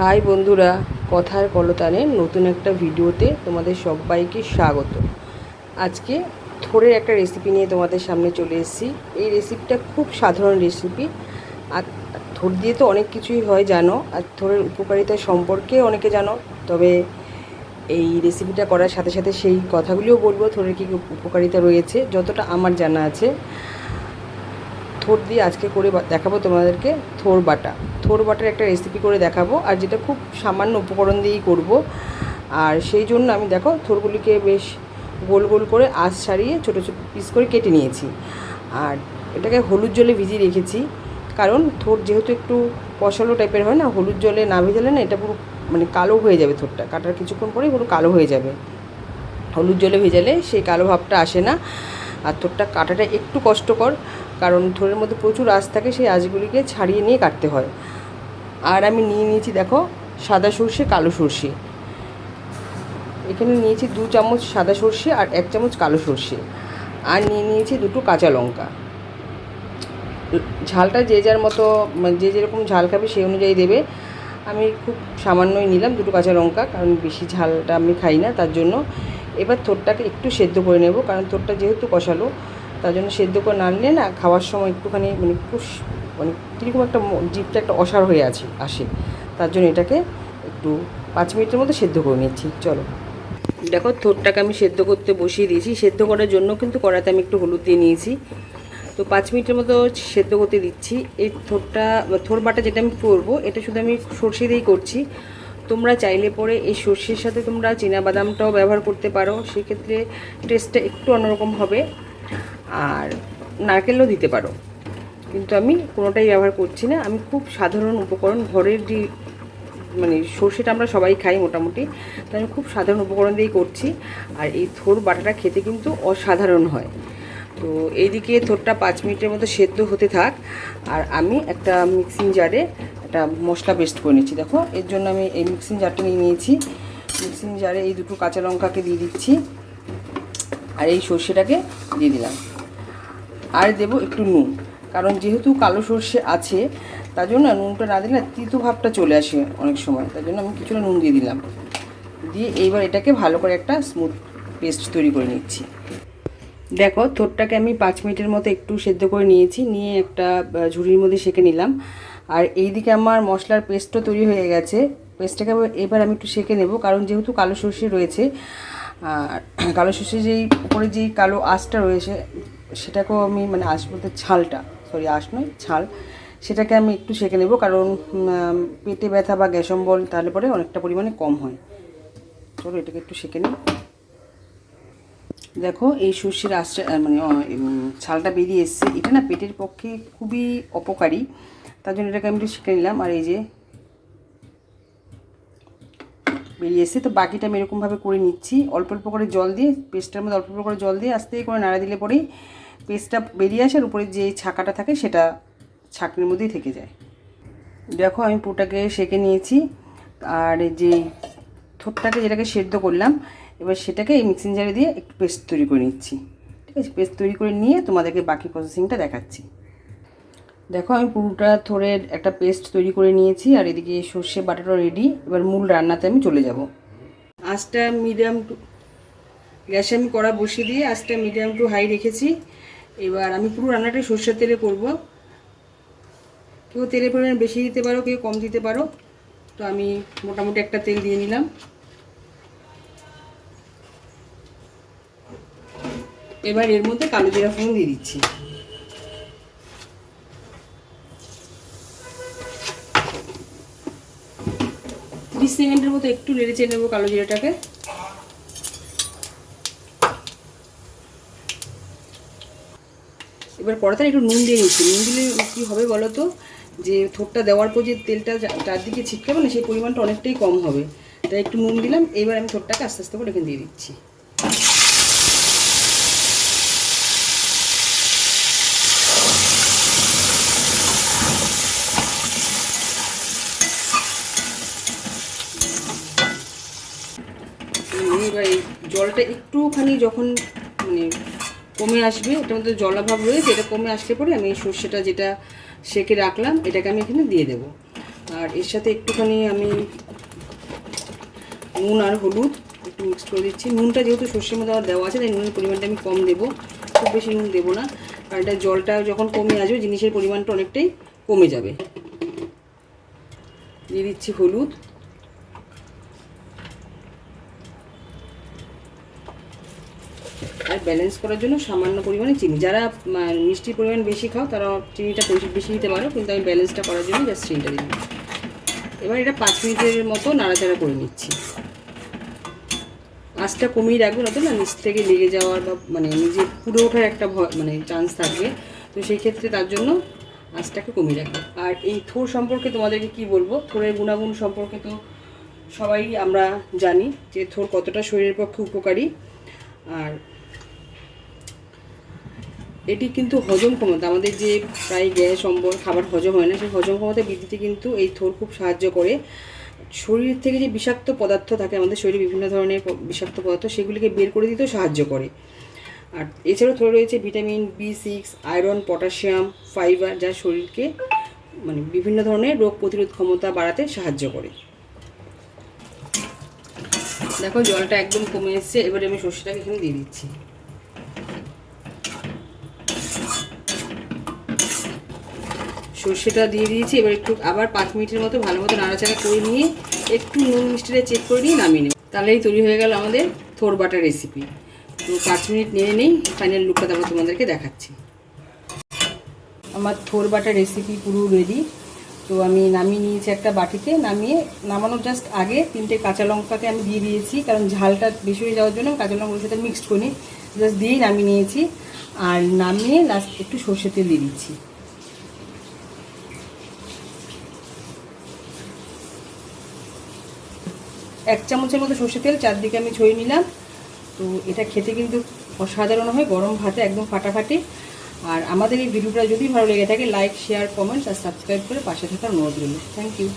High বন্ধুরা, কথার কলতানে নতুন একটা ভিডিওতে তোমাদের সবাইকে স্বাগত। আজকে থোড়ের একটা রেসিপি নিয়ে তোমাদের সামনে চলে এসেছি। এই রেসিপিটা খুব সাধারণ রেসিপি আর থোর দিয়ে তো অনেক কিছুই হয়, জানো। আর থোড়ের উপকারিতা সম্পর্কে অনেকে জানো। তবে এই রেসিপিটা করার সাথে সাথে সেই কথাগুলিও বলব, থোড়ের কী কী উপকারিতা রয়েছে, যতটা আমার জানা আছে। থোর দিয়ে আজকে করে দেখাবো তোমাদেরকে থোর বাটা। থোর বাটার একটা রেসিপি করে দেখাবো আর যেটা খুব সামান্য উপকরণ দিয়েই করব। আর সেই জন্য আমি দেখো থোরগুলিকে বেশ গোল গোল করে আঁশ ছাড়িয়ে ছোটো ছোটো পিস করে কেটে নিয়েছি। আর এটাকে হলুদ জলে ভিজিয়ে রেখেছি। কারণ থোর যেহেতু একটু কষালো টাইপের হয় না, হলুদ জলে না ভেজালে না এটা পুরো মানে কালো হয়ে যাবে থোরটা। কাটার কিছুক্ষণ পরেই পুরো কালো হয়ে যাবে। হলুদ জলে ভেজালে সেই কালো ভাবটা আসে না। আর তোরটা কাটাটা একটু কষ্টকর। কারণ থোরের মধ্যে প্রচুর আঁশ থাকে, সেই আঁশগুলিকে ছাড়িয়ে নিয়ে কাটতে হয়। আর আমি নিয়ে নিয়েছি, দেখো, সাদা সর্ষে, কালো সর্ষে। এখানে নিয়েছি দু চামচ সাদা সর্ষে আর এক চামচ কালো সর্ষে। আর নিয়ে নিয়েছি দুটো কাঁচা লঙ্কা। ঝালটা যে যার মতো মানে যে যেরকম ঝাল খাবে সেই অনুযায়ী দেবে। আমি খুব সামান্যই নিলাম দুটো কাঁচা লঙ্কা, কারণ বেশি ঝালটা আমি খাই না, তার জন্য। এবার থোরটাকে একটু সেদ্ধ করে নেব, কারণ থোরটা যেহেতু কষালো তার জন্য সেদ্ধ করে না নিলে না খাওয়ার সময় একটুখানি মানে স- মানে কীরকম একটা জিভটা একটা অসার হয়ে আছে, আসে। তার জন্য এটাকে একটু পাঁচ মিনিটের মতো সেদ্ধ করে নিচ্ছি, চলো। দেখো থোরটাকে আমি সেদ্ধ করতে বসিয়ে দিয়েছি, সেদ্ধ করার জন্য কিন্তু কড়াতে আমি একটু হলুদ দিয়ে নিয়েছি। তো পাঁচ মিনিটের মতো সেদ্ধ করতে দিচ্ছি। এই থোরটা, থোর বাটা যেটা আমি করব, এটা শুধু আমি সর্ষে দিয়েই করছি। তোমরা চাইলে পরে এই সর্ষের সাথে তোমরা বাদামটাও ব্যবহার করতে পারো। সেক্ষেত্রে টেস্টটা একটু অন্যরকম হবে। আর নারকেলও দিতে পারো। কিন্তু আমি কোনোটাই ব্যবহার করছি না। আমি খুব সাধারণ উপকরণ, ঘরের যে মানে সর্ষেটা আমরা সবাই খাই মোটামুটি তাই আমি খুব সাধারণ উপকরণ দিয়েই করছি। আর এই থোর বাটাটা খেতে কিন্তু অসাধারণ হয়। তো এইদিকে থোরটা পাঁচ মিনিটের মতো সেদ্ধ হতে থাক। আর আমি একটা মিক্সিং জারে একটা মশলা পেস্ট করে নিচ্ছি। দেখো, এর জন্য আমি এই মিক্সিং জারটা নিয়ে নিয়েছি। মিক্সিং জারে এই দুটো কাঁচা লঙ্কাকে দিয়ে দিচ্ছি। আর এই সর্ষেটাকে দিয়ে দিলাম। আর দেবো একটু নুন। কারণ যেহেতু কালো সর্ষে আছে, তার জন্য নুনটা না দিলে তিতো ভাবটা চলে আসে অনেক সময়। তার জন্য আমি কিছুটা নুন দিয়ে দিলাম। দিয়ে এইবার এটাকে ভালো করে একটা স্মুথ পেস্ট তৈরি করে নিচ্ছি। দেখো, থোরটাকে আমি পাঁচ মিনিটের মতো একটু সেদ্ধ করে নিয়েছি। নিয়ে একটা ঝুড়ির মধ্যে সেঁকে নিলাম। আর এইদিকে আমার মশলার পেস্টও তৈরি হয়ে গেছে। পেস্টটাকে এবার- এবার আমি একটু সেঁকে নেব, কারণ যেহেতু কালো সর্ষে রয়েছে, আর কালো সর্ষে যেই উপরে যেই কালো আঁশটা রয়েছে সেটাকেও আমি মানে আঁশ বলতে ছালটা সরি আঁশ নয়, ছাল। সেটাকে আমি একটু সেঁকে নেব কারণ পেটে ব্যথা বা গ্যাস অম্বল তাহলে পরে অনেকটা পরিমাণে কম হয়। চলো এটাকে একটু সেঁকে নিই। দেখো, এই সর্ষের আঁশটা মানে ছালটা বেরিয়ে এসছে। এটা না পেটের পক্ষে খুবই অপকারী। তার জন্য এটাকে আমি একটু শিখে নিলাম। আর এই যে বেরিয়ে এসছে, তো বাকিটা আমি এরকমভাবে করে নিচ্ছি। অল্প অল্প করে জল দিয়ে পেস্টটার মধ্যে অল্প অল্প করে জল দিয়ে, আস্তে করে নাড়া দিলে পরেই পেস্টটা বেরিয়ে আসে আর উপরে যে ছাকাটা থাকে সেটা ছাকনির মধ্যেই থেকে যায়। দেখো আমি পুরোটাকে সেঁকে নিয়েছি আর যে থোটটাকে যেটাকে সেদ্ধ করলাম, এবার সেটাকে এই মিক্সিং জারে দিয়ে একটু পেস্ট তৈরি করে নিচ্ছি। ঠিক আছে? পেস্ট তৈরি করে নিয়ে তোমাদেরকে বাকি প্রসেসিংটা দেখাচ্ছি। দেখো আমি পুরোটা থোড়ের একটা পেস্ট তৈরি করে নিয়েছি আর এদিকে সর্ষে বাটাটা রেডি এবার মূল রান্নাতে আমি চলে যাব। আঁচটা মিডিয়াম টু গ্যাসে আমি কড়া বসিয়ে দিয়ে আঁচটা মিডিয়াম টু হাই রেখেছি। এবার আমি পুরো রান্নাটা সর্ষের তেলে করব। কেউ তেলের পরিমাণ বেশি দিতে পারো, কেউ কম দিতে পারো। তো আমি মোটামুটি একটা তেল দিয়ে নিলাম। এবার এর মধ্যে কালো জিরা ফোড়ন দিয়ে দিচ্ছি। তিরিশ সেকেন্ডের মতো একটু নেড়ে চেয়ে নেব কালো জিরাটাকে। এবার কড়াতে একটু নুন দিয়ে নিচ্ছি। নুন দিলে কী হবে বলো তো? যে থোপটা দেওয়ার পর যে তেলটা চারদিকে ছিটকাবে না, সেই পরিমাণটা অনেকটাই কম হবে। তাই একটু নুন দিলাম, এবার আমি থোপটাকে আস্তে আস্তে করে এখানে দিয়ে দিচ্ছি। এবার এই জলটা একটুখানি যখন মানে কমে আসবে এটার মধ্যে জলাভাব রয়েছে, এটা কমে আসলে পরে আমি সর্ষেটা যেটা সেকে রাখলাম, এটাকে আমি এখানে দিয়ে দেবো। আর এর সাথে একটুখানি আমি নুন আর হলুদ একটু মিক্স করে দিচ্ছি। নুনটা যেহেতু সর্ষের মধ্যে আমার দেওয়া আছে, তাই নুনের পরিমাণটা আমি কম দেবো, খুব বেশি নুন দেবো না। কারণ এটা জলটা যখন কমে আসবে, জিনিসের পরিমাণটা অনেকটাই কমে যাবে। দিয়ে দিচ্ছি হলুদ। ব্যালেন্স করার জন্য সামান্য পরিমাণে চিনি। যারা মিষ্টির পরিমাণ বেশি খাও, তারা চিনিটা বেশি দিতে পারো, কিন্তু আমি ব্যালেন্সটা করার জন্য জাস্ট চিনিটা দিই এবার এটা পাঁচ মিনিটের মতো নাড়াচাড়া করে নিচ্ছি। আঁচটা কমিয়ে রাখব না তো না নিচ থেকে লেগে যাওয়ার বা মানে নিজে পুরো ওঠার একটা ভয় মানে চান্স থাকবে তো সেই ক্ষেত্রে তার জন্য আঁচটাকে কমিয়ে রাখব। আর এই থোর সম্পর্কে তোমাদেরকে কি বলব? থোরের গুণাগুণ সম্পর্কে তো সবাই আমরা জানি যে থোর কতটা শরীরের পক্ষে উপকারী। আর এটি কিন্তু হজম ক্ষমতা, আমাদের যে প্রায় গ্যাস, অম্বল, খাবার হজম হয় না, সেই হজম ক্ষমতা বৃদ্ধিতে কিন্তু এই থোর খুব সাহায্য করে। শরীর থেকে যে বিষাক্ত পদার্থ থাকে, আমাদের শরীরে বিভিন্ন ধরনের বিষাক্ত পদার্থ, সেগুলিকে বের করে দিতেও সাহায্য করে। আর এছাড়াও থোড়ে রয়েছে vitamin B six, iron, potassium, fibre, যা শরীরকে মানে বিভিন্ন ধরনের রোগ প্রতিরোধ ক্ষমতা বাড়াতে সাহায্য করে। দেখো, জলটা একদম কমে এসছে, এবারে আমি সর্ষেটাকে এখানে দিয়ে দিচ্ছি। সর্ষেটা দিয়ে দিয়েছি। এবার একটু আবার পাঁচ মিনিটের মতো ভালো মতো নাড়াচাড়া করে নিয়ে একটু নুন মিষ্টিটা চেক করে নিয়ে নামিয়ে নেব। তাহলেই তৈরি হয়ে গেল আমাদের থোর বাটার রেসিপি তো পাঁচ মিনিট নিয়ে নেই ফাইনাল লুকটা তারপর তোমাদেরকে দেখাচ্ছি। আমার থোর বাটার রেসিপি পুরো রেডি তো আমি নামিয়ে নিয়েছি একটা বাটিতে। নামিয়ে নামানোর জাস্ট আগে তিনটে কাঁচা লঙ্কাকে আমি দিয়ে দিয়েছি, কারণ ঝালটা বেশি হয়ে যাওয়ার জন্য কাঁচা লঙ্কার সাথে মিক্সড করি জাস্ট দিয়েই নামিয়ে নিয়েছি। আর নামিয়ে লাস্ট একটু সর্ষে তেল দিয়ে দিচ্ছি। এক চামচের মতো সর্ষে তেল, চারদিকে আমি ছড়িয়ে নিলাম। তো এটা খেতে কিন্তু অসাধারণ হয়, গরম ভাতে একদম ফাটাফাটি। আর আমাদের এই ভিডিওটা যদি ভালো লেগে থাকে লাইক শেয়ার কমেন্টস আর সাবস্ক্রাইব করে পাশে থাকার অনুরোধ রইল। Thank you